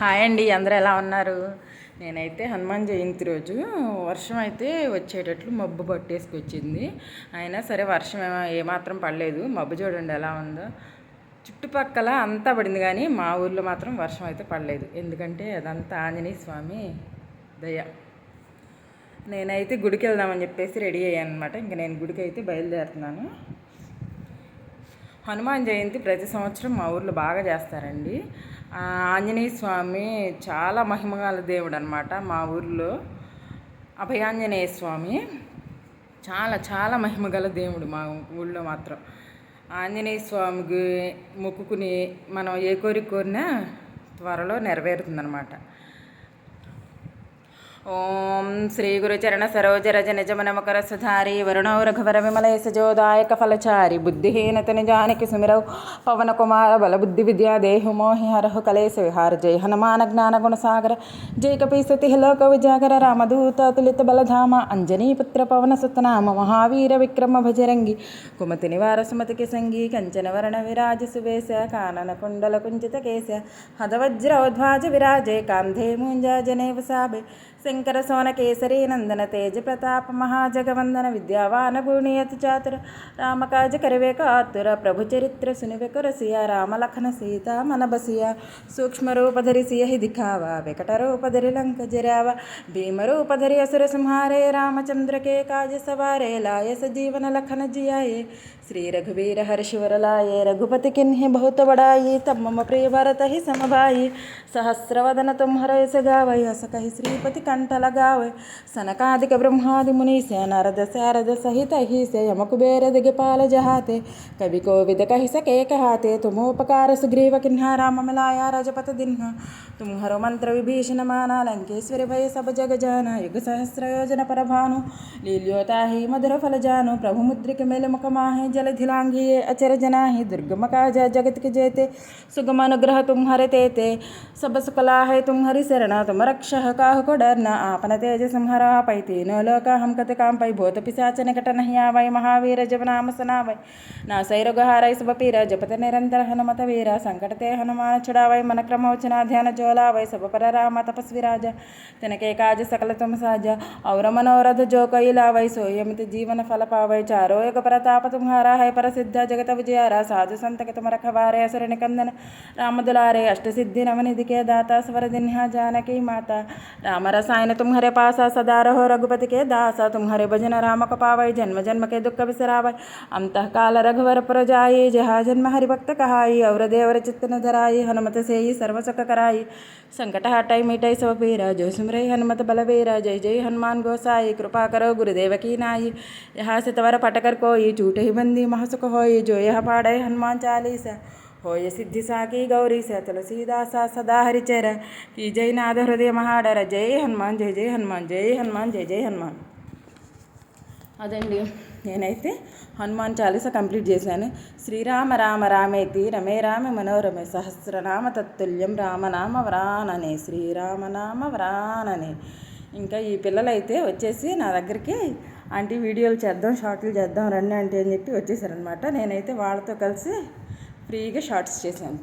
Hi అండి అందరూ ఎలా ఉన్నారు? నేనైతే హనుమాన్ జయంతి రోజు వర్షం అయితే వచ్చేటట్లు మబ్బు పట్టేసుకొచ్చింది. అయినా సరే వర్షం ఏమాత్రం పడలేదు. మబ్బు చూడండి ఎలా ఉందో. చుట్టుపక్కల అంతా పడింది కానీ మా ఊర్లో మాత్రం వర్షం అయితే పడలేదు. ఎందుకంటే అదంతా ఆంజనేయ స్వామి దయ. నేనైతే గుడికి వెళ్దామని చెప్పేసి రెడీ అయ్యాను అనమాట ఇంక నేను గుడికి అయితే బయలుదేరుతున్నాను. హనుమాన్ జయంతి ప్రతి సంవత్సరం మా ఊర్లో బాగా చేస్తారండి. ఆంజనేయ స్వామి చాలా మహిమగల దేవుడు అనమాట మా ఊర్లో. అభయాంజనేయ స్వామి చాలా చాలా మహిమగల దేవుడు మా ఊళ్ళో మాత్రం. ఆంజనేయ స్వామికి మొక్కుకుని మనం ఏ కోరిక కోరినా త్వరలో నెరవేరుతుందనమాట ఓం శ్రీ గురుచరణ సరోజ రజ నిజమన సుధారి వరుణౌ రఘువర విమలయ సజోదాయక ఫలచారి బుద్ధిహీనత నిజానికి సుమిరౌ పవన కుమార బలబుద్ధి విద్యా దేహు మోహి హరహు కలేశ విహార జయ హనుమాన జ్ఞాన గుణసాగర జై జయ కపీసతి లోక విజాగర రామదూత తులిత బలధామ అంజనీపుత్ర పవన సుతనామ మహావీర విక్రమ భజరంగి కుమతి నివార సుమతికి సంగీ కంచన వరణ విరాజ సువేశ కానన కుండల కుంచిత కేశ హదవజ్రోధ్వాజ విరాజే కాంధే ముంజా జనేవ సాబే శంకర సోన కేసరి నందన తేజ ప్రతాప మహాజగవందన విద్యావాన భూణీయతి చాతుర రామకాజ కరివే కాతుర ప్రభు చరిత్ర సునివె కొరసియ రామలఖన సీత మనబసియ సూక్ష్మ రూపధరి సియ దిఖావ వికటరూపధరి లంక జరావ భీమ రూపధరి అసుర సంహారే రామచంద్రకే కాజ సవారే లాయస జీవన లఖన జియాయే శ్రీ రఘువీర హర్షివరలాయే రఘుపతి కిన్హి బహుత బడాయి తమ్మమ ప్రియ భరత హి సమభాయి సహస్రవదన తుం హరయ సగావయ సకహి శ్రీపతి కణ కంటలగావే సనకాదిక బ్రహ్మాది మునీసే నరద శారద సహిత హీసే యమకుబేర దిగపాల జహాతే కవి కోవిద కహిస కే కహాతే తుమోపకార సుగ్రీవ కిన్హారా మమలాయ రజపత దిన్హ तुम हरो मंत्र विभीषण माना लंकेश्वर भय सब जग जाना युग सहस्र योजन पर भानु लील्योता ही मधुर फल जानु प्रभु मुद्रिक मेल मुख माहे जल धिलांगी अचर जना ही दुर्गम काजा जगत के जेते सुगम अनुग्रह तुम्हारे तेते सब सुकला है तुम्हारी तुम रक्ष को डरना आपन तेज संहरा पै तेन लोकहं कतकां पै भूतपिशाचनिकटनह्यावै महावीरजपनामसनावै नासैरगुहारै सुबपीर जपत निरन्तर हनुमत वीर। सङ्कटते हनुमान छुडावै मनक्रमोचना ध्यानचोलावै सुबपर राम तपस्विराज तिनके काज सकल तुम साज। और मनोरथ जो कोई लावै सोयमित जीवन फल पावै। चारो एक प्रताप है प्रसिद्ध, जगत विजयारा साधु संत के तुम रखवारे, असुर निकंदन राम दुलारे। अष्ट सिद्धि नवनिधि के दाता, स्वर दिन्हा जानकी माता। राम रसायन तुम्हारे पासा सदा रहो, रघुपति के दासा। तुम्हारे भजन राम को पावै जन्म जन्म के दुख बिसरावै। अंतः काल रघुवर पुर जाई जहाँ जन्म हरिभक्त कहाई, और देवर चित्त न धराई, हनुमत से ही सर्व सुख कराई। संकट हटाई मिटाई सब पीरा जो सुमरे हनुमत बलवीरा जय जय हनुमान गोसाई, कृपा करो गुरुदेव की नाई। यहाँ से तवर पटकर कोई, झूठे ही बंदी महासुख होई, जो यह पाड़े हनुमान चालीसा। హోయ సిద్ధి సాకి గౌరీ ಸ సీదాస సదా హరిచర ಕಿ ಜೈನಾಥ హృదయ మహాడర. జై హనుమాన్ జై జై హనుమాన్ జై హనుమాన్ జై జై హనుమాన్. అదండి. నేనైతే హనుమాన్ చాలీస కంప్లీట్ చేశాను. శ్రీరామ రామ రామేతి రమే రామ మనోరమే సహస్రనామ తత్తుల్యం రామనామ వ్రాననే శ్రీరామనామ వ్రాననే. ఇంకా ఈ పిల్లలైతే వచ్చేసి నా దగ్గరికి అంటే వీడియోలు చేద్దాం షార్ట్లు చేద్దాం రండి అంటే అని చెప్పి వచ్చేసారనమాట నేనైతే వాళ్ళతో కలిసి ఫ్రీగా షార్ట్స్ చేశాను.